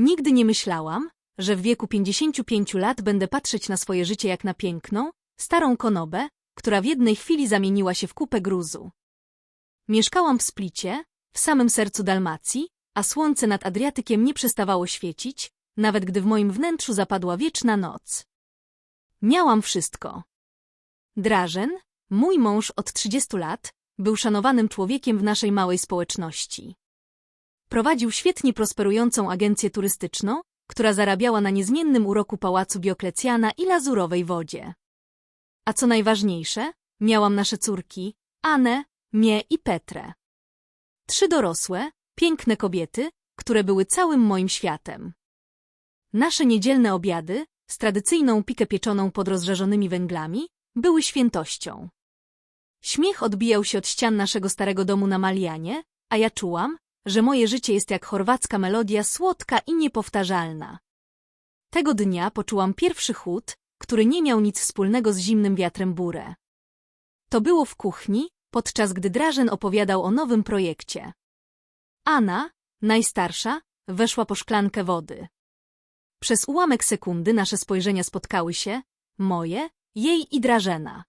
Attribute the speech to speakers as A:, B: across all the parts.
A: Nigdy nie myślałam, że w wieku 55 lat będę patrzeć na swoje życie jak na piękną, starą konobę, która w jednej chwili zamieniła się w kupę gruzu. Mieszkałam w Splicie, w samym sercu Dalmacji, a słońce nad Adriatykiem nie przestawało świecić, nawet gdy w moim wnętrzu zapadła wieczna noc. Miałam wszystko. Drażen, mój mąż od 30 lat, był szanowanym człowiekiem w naszej małej społeczności. Prowadził świetnie prosperującą agencję turystyczną, która zarabiała na niezmiennym uroku pałacu Dioklecjana i lazurowej wodzie. A co najważniejsze, miałam nasze córki, Anę, mnie i Petrę. Trzy dorosłe, piękne kobiety, które były całym moim światem. Nasze niedzielne obiady, z tradycyjną pikę pieczoną pod rozżarzonymi węglami, były świętością. Śmiech odbijał się od ścian naszego starego domu na Malianie, a ja czułam, że moje życie jest jak chorwacka melodia słodka i niepowtarzalna. Tego dnia poczułam pierwszy chód, który nie miał nic wspólnego z zimnym wiatrem burę. To było w kuchni, podczas gdy Drażen opowiadał o nowym projekcie. Anna, najstarsza, weszła po szklankę wody. Przez ułamek sekundy nasze spojrzenia spotkały się, moje, jej i Drażena.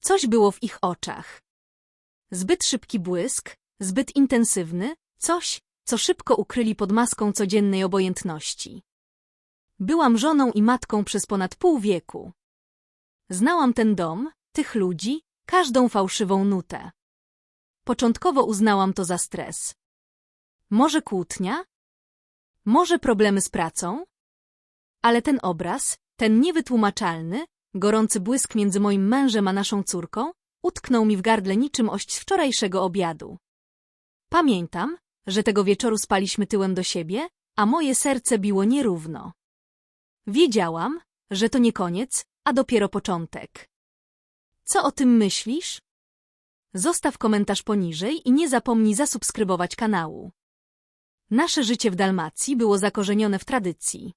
A: Coś było w ich oczach. Zbyt szybki błysk, zbyt intensywny, coś, co szybko ukryli pod maską codziennej obojętności. Byłam żoną i matką przez ponad pół wieku. Znałam ten dom, tych ludzi, każdą fałszywą nutę. Początkowo uznałam to za stres. Może kłótnia? Może problemy z pracą? Ale ten obraz, ten niewytłumaczalny, gorący błysk między moim mężem a naszą córką, utknął mi w gardle niczym ość wczorajszego obiadu. Pamiętam, że tego wieczoru spaliśmy tyłem do siebie, a moje serce biło nierówno. Wiedziałam, że to nie koniec, a dopiero początek. Co o tym myślisz? Zostaw komentarz poniżej i nie zapomnij zasubskrybować kanału. Nasze życie w Dalmacji było zakorzenione w tradycji.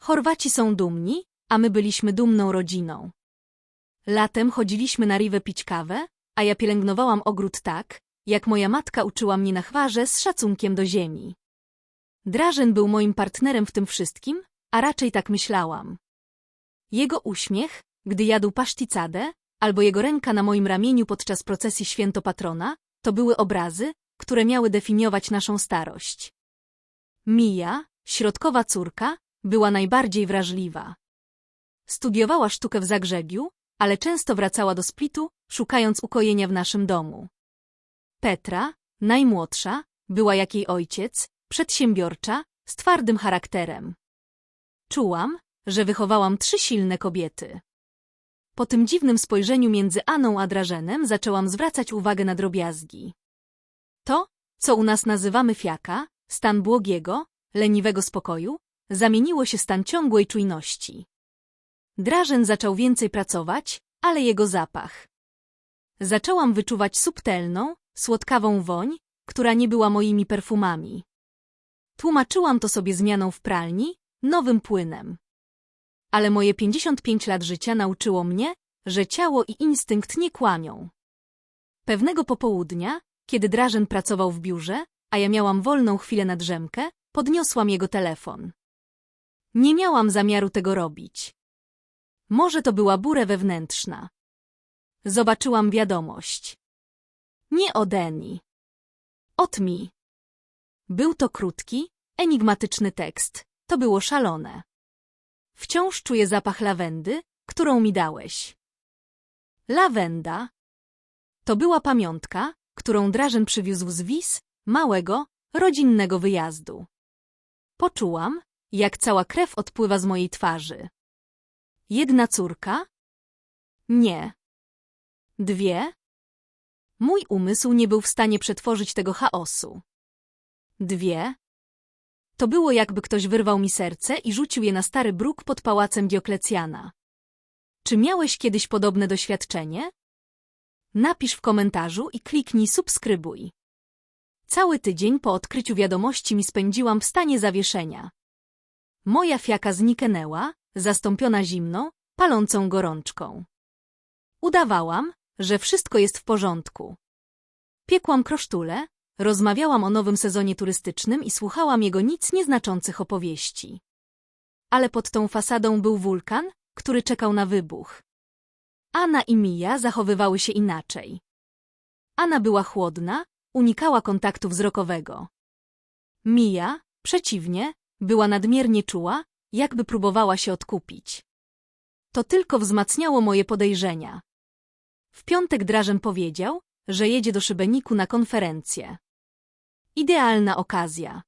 A: Chorwaci są dumni, a my byliśmy dumną rodziną. Latem chodziliśmy na riwę pić kawę, a ja pielęgnowałam ogród tak, jak moja matka uczyła mnie na chwarze z szacunkiem do ziemi. Drażen był moim partnerem w tym wszystkim, a raczej tak myślałam. Jego uśmiech, gdy jadł paszticadę, albo jego ręka na moim ramieniu podczas procesji świętopatrona, to były obrazy, które miały definiować naszą starość. Mija, środkowa córka, była najbardziej wrażliwa. Studiowała sztukę w Zagrzebiu, ale często wracała do Splitu, szukając ukojenia w naszym domu. Petra, najmłodsza, była jak jej ojciec, przedsiębiorcza, z twardym charakterem. Czułam, że wychowałam trzy silne kobiety. Po tym dziwnym spojrzeniu między Aną a Drażenem zaczęłam zwracać uwagę na drobiazgi. To, co u nas nazywamy fiaka, stan błogiego, leniwego spokoju, zamieniło się stan ciągłej czujności. Drażen zaczął więcej pracować, ale jego zapach. Zaczęłam wyczuwać subtelną, słodkawą woń, która nie była moimi perfumami. Tłumaczyłam to sobie zmianą w pralni, nowym płynem. Ale moje 55 lat życia nauczyło mnie, że ciało i instynkt nie kłamią. Pewnego popołudnia, kiedy Drażen pracował w biurze, a ja miałam wolną chwilę na drzemkę, podniosłam jego telefon. Nie miałam zamiaru tego robić. Może to była burę wewnętrzna. Zobaczyłam wiadomość. Nie Odeni. Od mi. Był to krótki, enigmatyczny tekst. To było szalone. Wciąż czuję zapach lawendy, którą mi dałeś. Lawenda. To była pamiątka, którą Drażen przywiózł z Wis, małego, rodzinnego wyjazdu. Poczułam, jak cała krew odpływa z mojej twarzy. Jedna córka? Nie. Dwie? Mój umysł nie był w stanie przetworzyć tego chaosu. Dwie? To było jakby ktoś wyrwał mi serce i rzucił je na stary bruk pod pałacem Dioklecjana. Czy miałeś kiedyś podobne doświadczenie? Napisz w komentarzu i kliknij subskrybuj. Cały tydzień po odkryciu wiadomości mi spędziłam w stanie zawieszenia. Moja fiaka zniknęła, zastąpiona zimną, palącą gorączką. Udawałam, że wszystko jest w porządku. Piekłam krosztule, rozmawiałam o nowym sezonie turystycznym i słuchałam jego nic nieznaczących opowieści. Ale pod tą fasadą był wulkan, który czekał na wybuch. Anna i Mija zachowywały się inaczej. Anna była chłodna, unikała kontaktu wzrokowego. Mija, przeciwnie, była nadmiernie czuła, jakby próbowała się odkupić. To tylko wzmacniało moje podejrzenia. W piątek Drażen powiedział, że jedzie do Szybeniku na konferencję. Idealna okazja.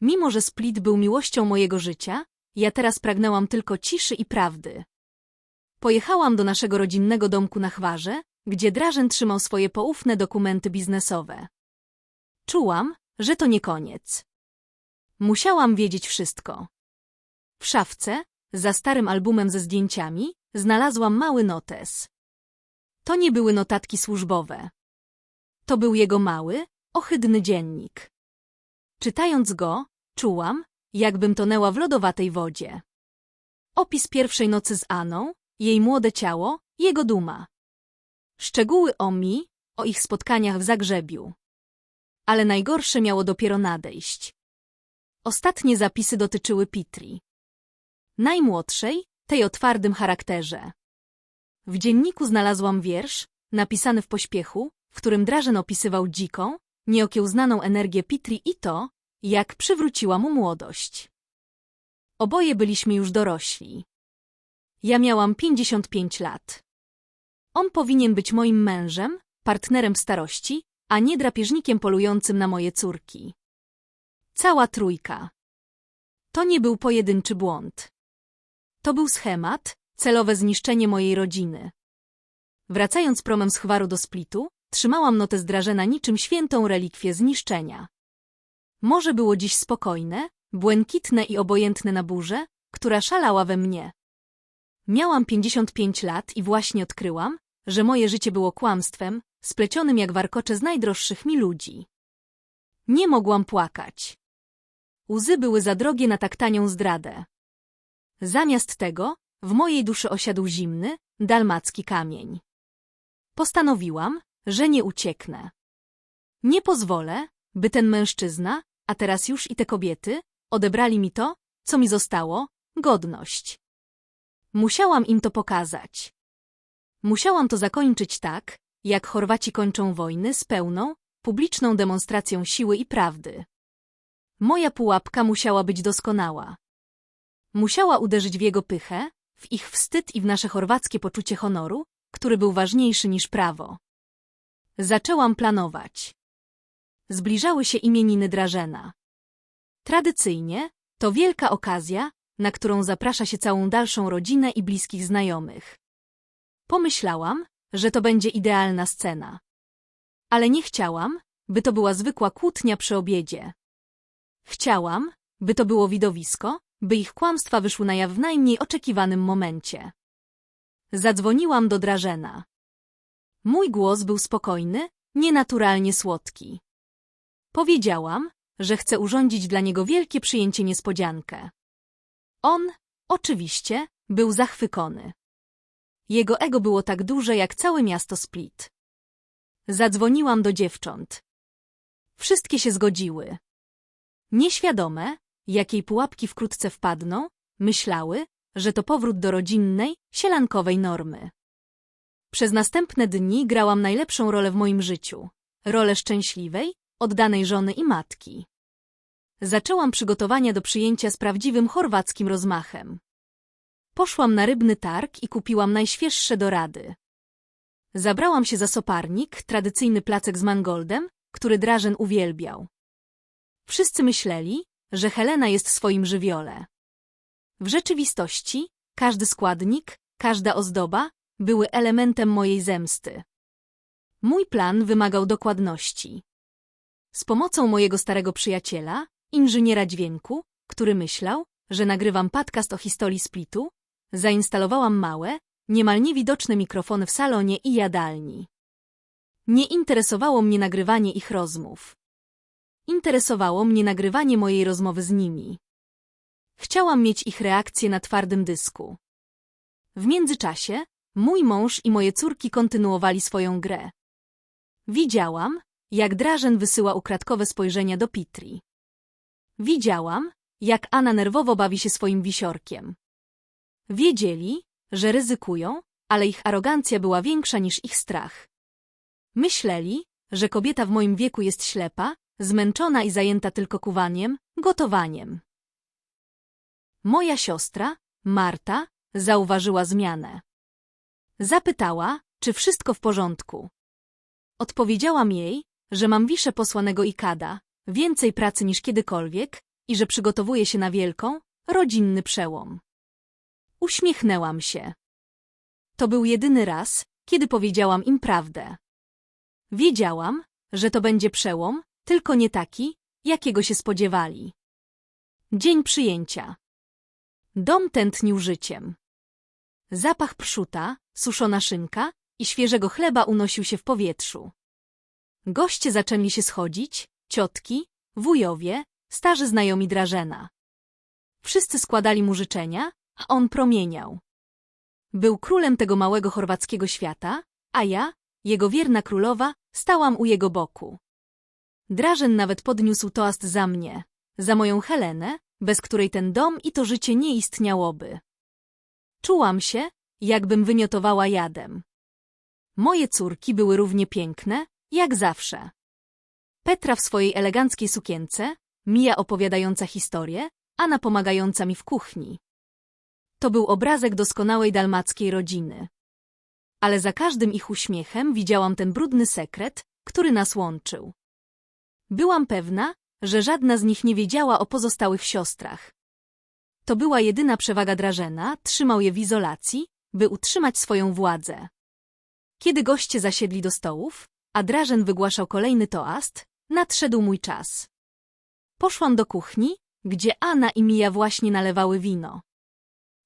A: Mimo, że Split był miłością mojego życia, ja teraz pragnęłam tylko ciszy i prawdy. Pojechałam do naszego rodzinnego domku na Chwarze, gdzie Drażen trzymał swoje poufne dokumenty biznesowe. Czułam, że to nie koniec. Musiałam wiedzieć wszystko. W szafce, za starym albumem ze zdjęciami, znalazłam mały notes. To nie były notatki służbowe. To był jego mały, ohydny dziennik. Czytając go, czułam, jakbym tonęła w lodowatej wodzie. Opis pierwszej nocy z Aną, jej młode ciało, jego duma. Szczegóły o mi, o ich spotkaniach w Zagrzebiu. Ale najgorsze miało dopiero nadejść. Ostatnie zapisy dotyczyły Pitri. Najmłodszej, tej o twardym charakterze. W dzienniku znalazłam wiersz, napisany w pośpiechu, w którym Drażen opisywał dziką, nieokiełznaną energię Pitri i to, jak przywróciła mu młodość. Oboje byliśmy już dorośli. Ja miałam 55 lat. On powinien być moim mężem, partnerem w starości, a nie drapieżnikiem polującym na moje córki. Cała trójka. To nie był pojedynczy błąd. To był schemat, celowe zniszczenie mojej rodziny. Wracając promem z Chwaru do Splitu, trzymałam notę zdrażena niczym świętą relikwię zniszczenia. Morze było dziś spokojne, błękitne i obojętne na burzę, która szalała we mnie. Miałam 55 lat i właśnie odkryłam, że moje życie było kłamstwem, splecionym jak warkocze z najdroższych mi ludzi. Nie mogłam płakać. Łzy były za drogie na tak tanią zdradę. Zamiast tego, w mojej duszy osiadł zimny, dalmacki kamień. Postanowiłam, że nie ucieknę. Nie pozwolę, by ten mężczyzna, a teraz już i te kobiety, odebrali mi to, co mi zostało, godność. Musiałam im to pokazać. Musiałam to zakończyć tak, jak Chorwaci kończą wojny z pełną, publiczną demonstracją siły i prawdy. Moja pułapka musiała być doskonała. Musiała uderzyć w jego pychę, ich wstyd i w nasze chorwackie poczucie honoru, który był ważniejszy niż prawo. Zaczęłam planować. Zbliżały się imieniny Drażena. Tradycyjnie to wielka okazja, na którą zaprasza się całą dalszą rodzinę i bliskich znajomych. Pomyślałam, że to będzie idealna scena. Ale nie chciałam, by to była zwykła kłótnia przy obiedzie. Chciałam, by to było widowisko, by ich kłamstwa wyszły na jaw w najmniej oczekiwanym momencie. Zadzwoniłam do Drażena. Mój głos był spokojny, nienaturalnie słodki. Powiedziałam, że chcę urządzić dla niego wielkie przyjęcie niespodziankę. On, oczywiście, był zachwycony. Jego ego było tak duże jak całe miasto Split. Zadzwoniłam do dziewcząt. Wszystkie się zgodziły. Nieświadome, jakiej pułapki wkrótce wpadną, myślały, że to powrót do rodzinnej, sielankowej normy. Przez następne dni grałam najlepszą rolę w moim życiu. Rolę szczęśliwej, oddanej żony i matki. Zaczęłam przygotowania do przyjęcia z prawdziwym chorwackim rozmachem. Poszłam na rybny targ i kupiłam najświeższe dorady. Zabrałam się za soparnik, tradycyjny placek z mangoldem, który Drażen uwielbiał. Wszyscy myśleli, że Helena jest w swoim żywiole. W rzeczywistości każdy składnik, każda ozdoba były elementem mojej zemsty. Mój plan wymagał dokładności. Z pomocą mojego starego przyjaciela, inżyniera dźwięku, który myślał, że nagrywam podcast o historii splitu, zainstalowałam małe, niemal niewidoczne mikrofony w salonie i jadalni. Nie interesowało mnie nagrywanie ich rozmów. Interesowało mnie nagrywanie mojej rozmowy z nimi. Chciałam mieć ich reakcję na twardym dysku. W międzyczasie mój mąż i moje córki kontynuowali swoją grę. Widziałam, jak Drażen wysyła ukradkowe spojrzenia do Pitri. Widziałam, jak Anna nerwowo bawi się swoim wisiorkiem. Wiedzieli, że ryzykują, ale ich arogancja była większa niż ich strach. Myśleli, że kobieta w moim wieku jest ślepa, zmęczona i zajęta tylko kuwaniem, gotowaniem. Moja siostra, Marta, zauważyła zmianę. Zapytała, czy wszystko w porządku. Odpowiedziałam jej, że mam wiszę posłanego Ikada, więcej pracy niż kiedykolwiek i że przygotowuję się na wielką, rodzinny przełom. Uśmiechnęłam się. To był jedyny raz, kiedy powiedziałam im prawdę. Wiedziałam, że to będzie przełom, tylko nie taki, jakiego się spodziewali. Dzień przyjęcia. Dom tętnił życiem. Zapach pszuta, suszona szynka i świeżego chleba unosił się w powietrzu. Goście zaczęli się schodzić, ciotki, wujowie, starzy znajomi Drażena. Wszyscy składali mu życzenia, a on promieniał. Był królem tego małego chorwackiego świata, a ja, jego wierna królowa, stałam u jego boku. Drażen nawet podniósł toast za mnie, za moją Helenę, bez której ten dom i to życie nie istniałoby. Czułam się, jakbym wymiotowała jadem. Moje córki były równie piękne, jak zawsze. Petra w swojej eleganckiej sukience, Mija opowiadająca historię, Anna pomagająca mi w kuchni. To był obrazek doskonałej dalmackiej rodziny. Ale za każdym ich uśmiechem widziałam ten brudny sekret, który nas łączył. Byłam pewna, że żadna z nich nie wiedziała o pozostałych siostrach. To była jedyna przewaga Drażena, trzymał je w izolacji, by utrzymać swoją władzę. Kiedy goście zasiedli do stołów, a Drażen wygłaszał kolejny toast, nadszedł mój czas. Poszłam do kuchni, gdzie Anna i Mija właśnie nalewały wino.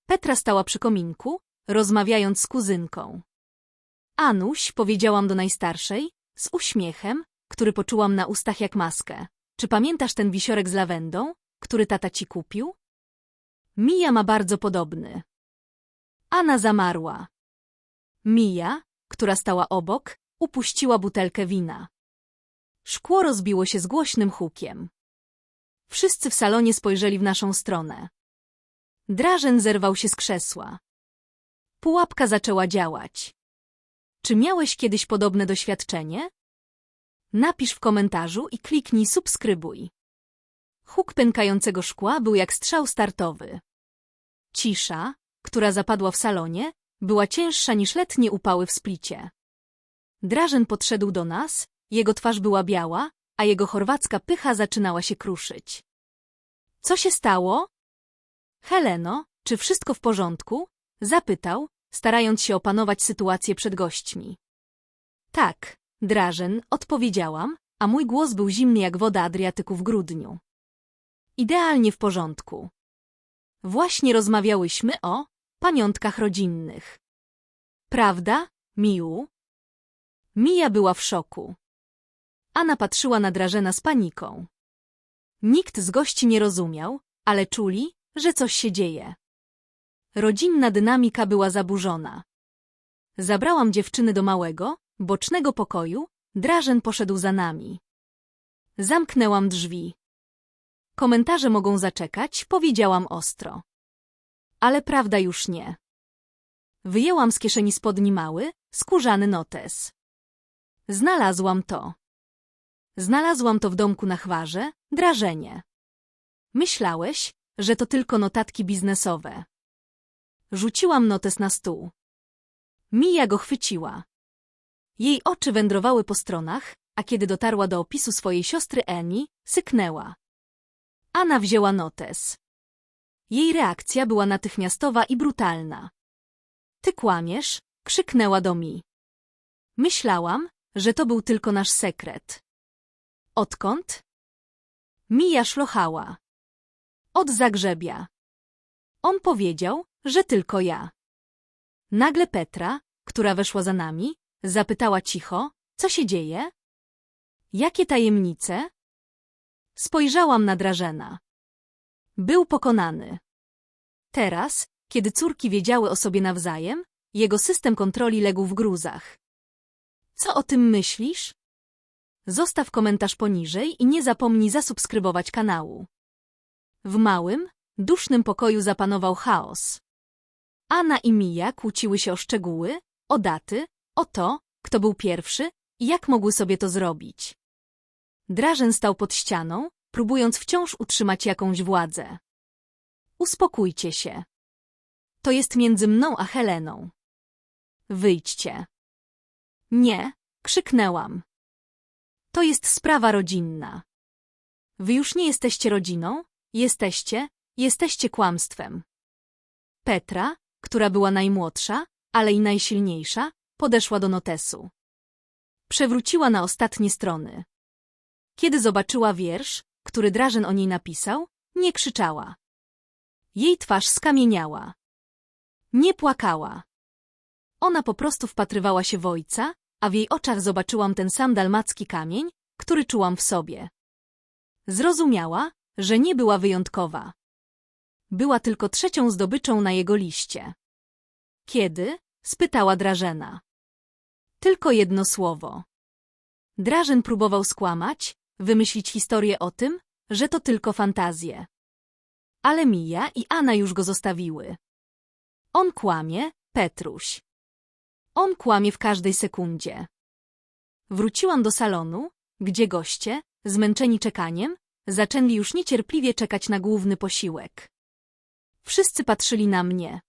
A: Petra stała przy kominku, rozmawiając z kuzynką. Anuś, powiedziałam do najstarszej, z uśmiechem, który poczułam na ustach jak maskę. Czy pamiętasz ten wisiorek z lawendą, który tata ci kupił? Mija ma bardzo podobny. Anna zamarła. Mija, która stała obok, upuściła butelkę wina. Szkło rozbiło się z głośnym hukiem. Wszyscy w salonie spojrzeli w naszą stronę. Drażen zerwał się z krzesła. Pułapka zaczęła działać. Czy miałeś kiedyś podobne doświadczenie? Napisz w komentarzu i kliknij subskrybuj. Huk pękającego szkła był jak strzał startowy. Cisza, która zapadła w salonie, była cięższa niż letnie upały w splicie. Drażen podszedł do nas, jego twarz była biała, a jego chorwacka pycha zaczynała się kruszyć. Co się stało? Heleno, czy wszystko w porządku? Zapytał, starając się opanować sytuację przed gośćmi. Tak, Drażen, odpowiedziałam, a mój głos był zimny jak woda Adriatyku w grudniu. Idealnie w porządku. Właśnie rozmawiałyśmy o pamiątkach rodzinnych. Prawda, Miu? Mija była w szoku. Anna patrzyła na Drażena z paniką. Nikt z gości nie rozumiał, ale czuli, że coś się dzieje. Rodzinna dynamika była zaburzona. Zabrałam dziewczyny do małego, bocznego pokoju, Drażen poszedł za nami. Zamknęłam drzwi. Komentarze mogą zaczekać, powiedziałam ostro. Ale prawda już nie. Wyjęłam z kieszeni spodni mały, skórzany notes. Znalazłam to. Znalazłam to w domku na chwarze, drażenie. Myślałeś, że to tylko notatki biznesowe. Rzuciłam notes na stół. Mija go chwyciła. Jej oczy wędrowały po stronach, a kiedy dotarła do opisu swojej siostry Eni, syknęła. Anna wzięła notes. Jej reakcja była natychmiastowa i brutalna. Ty kłamiesz, krzyknęła do mi. Myślałam, że to był tylko nasz sekret. Odkąd? Mija szlochała. Od Zagrzebia. On powiedział, że tylko ja. Nagle Petra, która weszła za nami, zapytała cicho, co się dzieje? Jakie tajemnice? Spojrzałam na Drażena. Był pokonany. Teraz, kiedy córki wiedziały o sobie nawzajem, jego system kontroli legł w gruzach. Co o tym myślisz? Zostaw komentarz poniżej i nie zapomnij zasubskrybować kanału. W małym, dusznym pokoju zapanował chaos. Anna i Mija kłóciły się o szczegóły, o daty, o to, kto był pierwszy i jak mogły sobie to zrobić. Drażen stał pod ścianą, próbując wciąż utrzymać jakąś władzę. Uspokójcie się. To jest między mną a Heleną. Wyjdźcie. Nie, krzyknęłam. To jest sprawa rodzinna. Wy już nie jesteście rodziną, jesteście, jesteście kłamstwem. Petra, która była najmłodsza, ale i najsilniejsza, podeszła do notesu. Przewróciła na ostatnie strony. Kiedy zobaczyła wiersz, który Drażen o niej napisał, nie krzyczała. Jej twarz skamieniała. Nie płakała. Ona po prostu wpatrywała się w ojca, a w jej oczach zobaczyłam ten sam dalmacki kamień, który czułam w sobie. Zrozumiała, że nie była wyjątkowa. Była tylko trzecią zdobyczą na jego liście. Kiedy? spytała Drażena. Tylko jedno słowo. Drażen próbował skłamać, wymyślić historię o tym, że to tylko fantazje. Ale Mija i Anna już go zostawiły. On kłamie, Petruś. On kłamie w każdej sekundzie. Wróciłam do salonu, gdzie goście, zmęczeni czekaniem, zaczęli już niecierpliwie czekać na główny posiłek. Wszyscy patrzyli na mnie.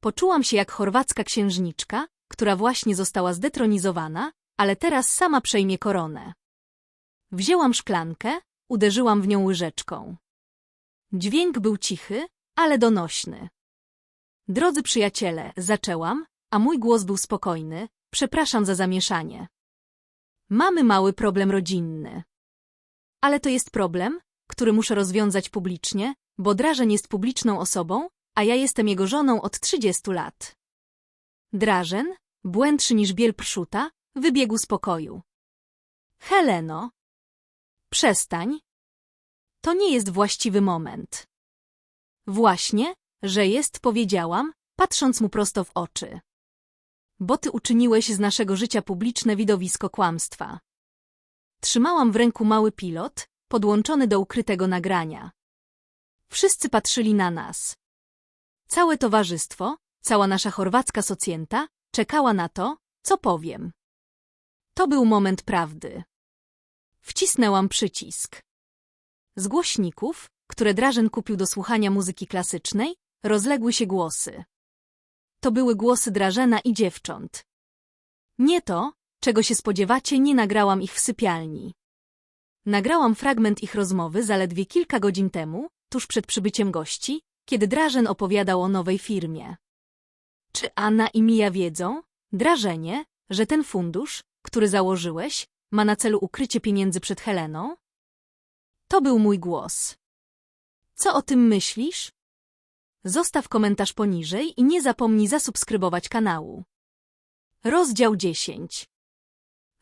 A: Poczułam się jak chorwacka księżniczka, która właśnie została zdetronizowana, ale teraz sama przejmie koronę. Wzięłam szklankę, uderzyłam w nią łyżeczką. Dźwięk był cichy, ale donośny. Drodzy przyjaciele, zaczęłam, a mój głos był spokojny, przepraszam za zamieszanie. Mamy mały problem rodzinny. Ale to jest problem, który muszę rozwiązać publicznie, bo Drażen jest publiczną osobą, a ja jestem jego żoną od 30 lat. Drażen, błędszy niż biel wybiegł z pokoju. Heleno. Przestań. To nie jest właściwy moment. Właśnie, że jest, powiedziałam, patrząc mu prosto w oczy. Bo ty uczyniłeś z naszego życia publiczne widowisko kłamstwa. Trzymałam w ręku mały pilot, podłączony do ukrytego nagrania. Wszyscy patrzyli na nas. Całe towarzystwo, cała nasza chorwacka socjenta, czekała na to, co powiem. To był moment prawdy. Wcisnęłam przycisk. Z głośników, które Drażen kupił do słuchania muzyki klasycznej, rozległy się głosy. To były głosy Drażena i dziewcząt. Nie to, czego się spodziewacie, nie nagrałam ich w sypialni. Nagrałam fragment ich rozmowy zaledwie kilka godzin temu, tuż przed przybyciem gości, kiedy Drażen opowiadał o nowej firmie. Czy Anna i Mija wiedzą, Drażenie, że ten fundusz, który założyłeś, ma na celu ukrycie pieniędzy przed Heleną? To był mój głos. Co o tym myślisz? Zostaw komentarz poniżej i nie zapomnij zasubskrybować kanału. Rozdział 10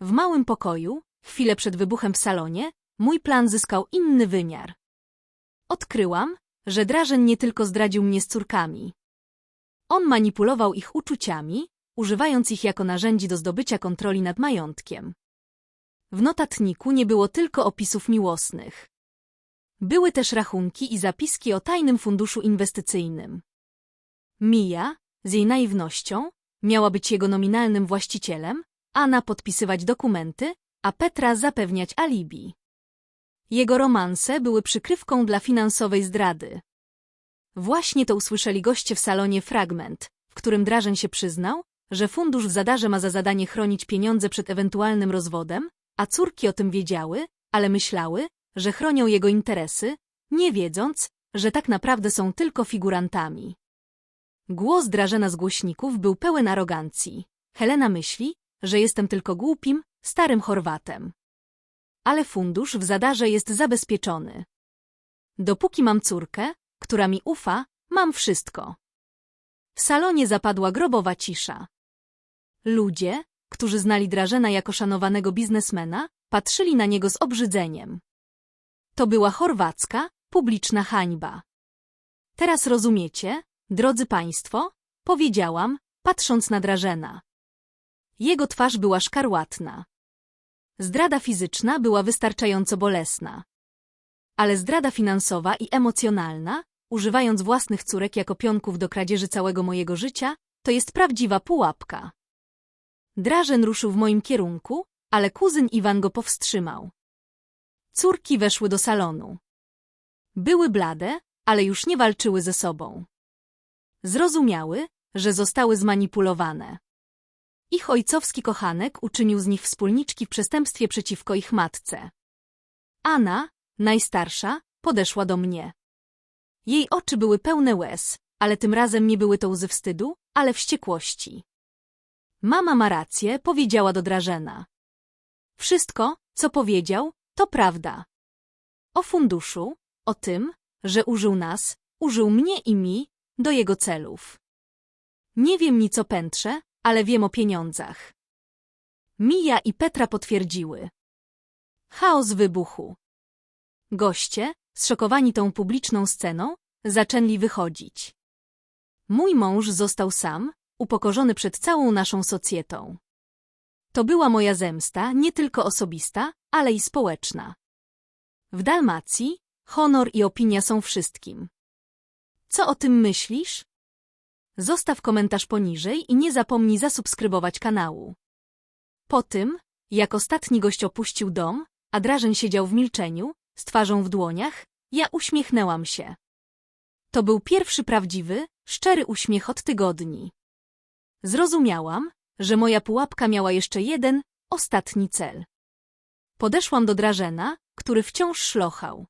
A: W małym pokoju, chwilę przed wybuchem w salonie, mój plan zyskał inny wymiar. Odkryłam, że Drażen nie tylko zdradził mnie z córkami. On manipulował ich uczuciami, używając ich jako narzędzi do zdobycia kontroli nad majątkiem. W notatniku nie było tylko opisów miłosnych. Były też rachunki i zapiski o tajnym funduszu inwestycyjnym. Mija, z jej naiwnością, miała być jego nominalnym właścicielem, Anna podpisywać dokumenty, a Petra zapewniać alibi. Jego romanse były przykrywką dla finansowej zdrady. Właśnie to usłyszeli goście w salonie fragment, w którym Drażen się przyznał, że fundusz w zadarze ma za zadanie chronić pieniądze przed ewentualnym rozwodem, a córki o tym wiedziały, ale myślały, że chronią jego interesy, nie wiedząc, że tak naprawdę są tylko figurantami. Głos Drażena z głośników był pełen arogancji. Helena myśli, że jestem tylko głupim, starym Chorwatem. Ale fundusz w zadarze jest zabezpieczony. Dopóki mam córkę, która mi ufa, mam wszystko. W salonie zapadła grobowa cisza. Ludzie, którzy znali Drażena jako szanowanego biznesmena, patrzyli na niego z obrzydzeniem. To była chorwacka, publiczna hańba. Teraz rozumiecie, drodzy państwo, powiedziałam, patrząc na Drażena. Jego twarz była szkarłatna. Zdrada fizyczna była wystarczająco bolesna. Ale zdrada finansowa i emocjonalna, używając własnych córek jako pionków do kradzieży całego mojego życia, to jest prawdziwa pułapka. Drażen ruszył w moim kierunku, ale kuzyn Iwan go powstrzymał. Córki weszły do salonu. Były blade, ale już nie walczyły ze sobą. Zrozumiały, że zostały zmanipulowane. Ich ojcowski kochanek uczynił z nich wspólniczki w przestępstwie przeciwko ich matce. Anna, najstarsza, podeszła do mnie. Jej oczy były pełne łez, ale tym razem nie były to łzy wstydu, ale wściekłości. Mama ma rację, powiedziała do Drażena. Wszystko, co powiedział, to prawda. O funduszu, o tym, że użył nas, użył mnie i mi, do jego celów. Nie wiem nic o pętrze, ale wiem o pieniądzach. Mija i Petra potwierdziły. Chaos wybuchu. Goście, zszokowani tą publiczną sceną, zaczęli wychodzić. Mój mąż został sam, upokorzony przed całą naszą socjetą. To była moja zemsta, nie tylko osobista, ale i społeczna. W Dalmacji honor i opinia są wszystkim. Co o tym myślisz? Zostaw komentarz poniżej i nie zapomnij zasubskrybować kanału. Po tym, jak ostatni gość opuścił dom, a Drażen siedział w milczeniu, z twarzą w dłoniach, ja uśmiechnęłam się. To był pierwszy prawdziwy, szczery uśmiech od tygodni. Zrozumiałam, że moja pułapka miała jeszcze jeden, ostatni cel. Podeszłam do Drażena, który wciąż szlochał.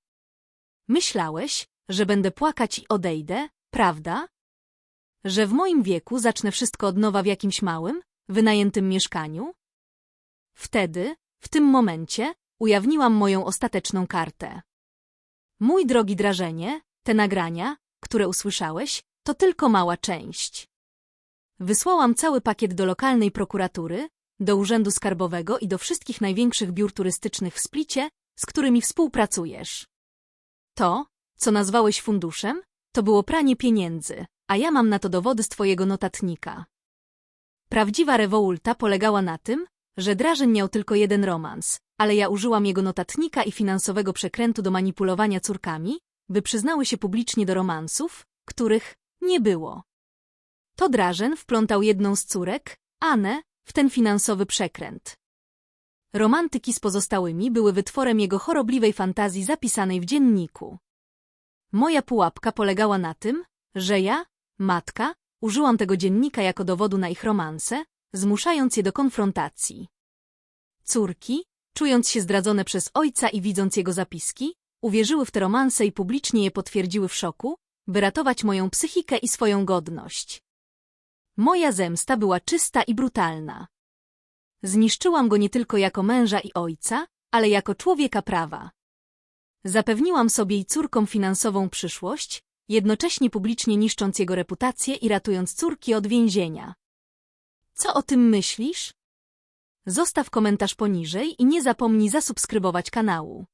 A: Myślałeś, że będę płakać i odejdę, prawda? Że w moim wieku zacznę wszystko od nowa w jakimś małym, wynajętym mieszkaniu? Wtedy, w tym momencie, ujawniłam moją ostateczną kartę. Mój drogi Drażenie, te nagrania, które usłyszałeś, to tylko mała część. Wysłałam cały pakiet do lokalnej prokuratury, do Urzędu Skarbowego i do wszystkich największych biur turystycznych w Splicie, z którymi współpracujesz. To, co nazwałeś funduszem, to było pranie pieniędzy, a ja mam na to dowody z twojego notatnika. Prawdziwa rewolta polegała na tym, że Drażen miał tylko jeden romans, ale ja użyłam jego notatnika i finansowego przekrętu do manipulowania córkami, by przyznały się publicznie do romansów, których nie było. To Drażen wplątał jedną z córek, Anę, w ten finansowy przekręt. Romantyki z pozostałymi były wytworem jego chorobliwej fantazji zapisanej w dzienniku. Moja pułapka polegała na tym, że ja, matka, użyłam tego dziennika jako dowodu na ich romanse, zmuszając je do konfrontacji. Córki, czując się zdradzone przez ojca i widząc jego zapiski, uwierzyły w te romanse i publicznie je potwierdziły w szoku, by ratować moją psychikę i swoją godność. Moja zemsta była czysta i brutalna. Zniszczyłam go nie tylko jako męża i ojca, ale jako człowieka prawa. Zapewniłam sobie i córkom finansową przyszłość, jednocześnie publicznie niszcząc jego reputację i ratując córki od więzienia. Co o tym myślisz? Zostaw komentarz poniżej i nie zapomnij zasubskrybować kanału.